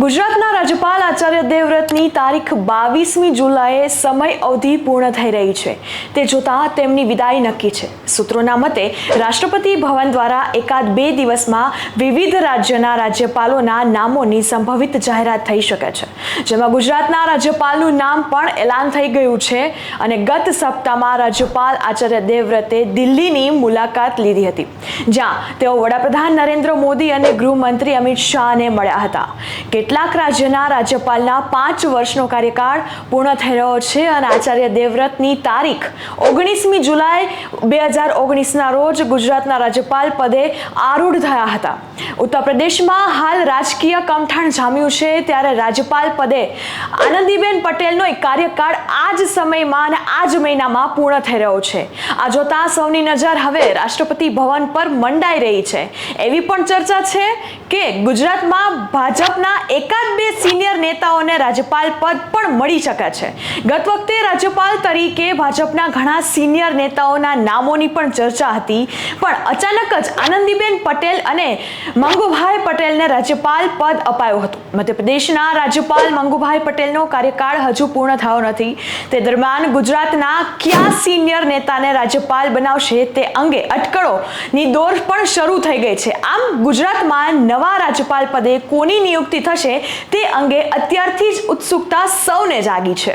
ગુજરાતના રાજ્યપાલ આચાર્ય દેવવ્રતની તારીખ બાવીસમી જુલાઈએ સમય અવધિ પૂર્ણ થઈ રહી છે. તે જોતાં તેમની વિદાય નક્કી છે. સૂત્રોના મતે, રાષ્ટ્રપતિ ભવન દ્વારા એકાદ બે દિવસમાં વિવિધ રાજ્યના રાજ્યપાલોના નામોની સંભવિત જાહેરાત થઈ શકે છે. જેમાં ગુજરાતના રાજ્યપાલનું નામ પણ એલાન થઈ ગયું છે અને ગત સપ્તાહમાં રાજ્યપાલ આચાર્ય દેવવ્રતે દિલ્હીની મુલાકાત લીધી હતી, જ્યાં તેઓ વડાપ્રધાન નરેન્દ્ર મોદી અને ગૃહમંત્રી અમિત શાહને મળ્યા હતા. કેટલાક રાજ્યના રાજ્યપાલના પાંચ વર્ષનો કાર્યકાળ પૂર્ણ થઈ રહ્યો છે અને આચાર્ય દેવવ્રતની તારીખ ઓગણીસમી જુલાઈ બે હજાર ઓગણીસના રોજ ગુજરાતના રાજ્યપાલ પદે આરૂઢ થયા હતા. ઉત્તર પ્રદેશમાં હાલ રાજકીય કમઠાણ જામ્યું છે ત્યારે રાજ્યપાલ પદે આનંદીબેન પટેલનો એક કાર્યકાળ આ જ સમયમાં અને આ જ મહિનામાં પૂર્ણ થઈ રહ્યો છે. આ જોતા સૌની નજર હવે રાષ્ટ્રપતિ ભવન પર મંડાઈ રહી છે. એવી પણ ચર્ચા છે કે ગુજરાતમાં ભાજપના એકાદ બે સિનિયર નેતાઓને રાજ્યપાલ પદ પણ મળી શકે છે. ગત વખતે રાજ્યપાલ તરીકે ભાજપના ઘણા સિનિયર નેતાઓના નામોની પણ ચર્ચા હતી. પણ અચાનક જ આનંદીબેન પટેલ અને મંગુભાઈ પટેલને રાજ્યપાલ પદ અપાયું હતું. મધ્યપ્રદેશના રાજ્યપાલ મંગુભાઈ પટેલનો કાર્યકાળ હજુ પૂર્ણ થયો નથી. તે દરમિયાન ગુજરાતના કયા સિનિયર નેતાને રાજ્યપાલ બનાવશે તે અંગે અટકળોની દોર પણ શરૂ થઈ ગઈ છે. આમ ગુજરાતમાં નવા રાજ્યપાલ પદે કોની નિયુક્તિ થશે તે અંગે અત્યારથી જ ઉત્સુકતા સૌને જાગી છે.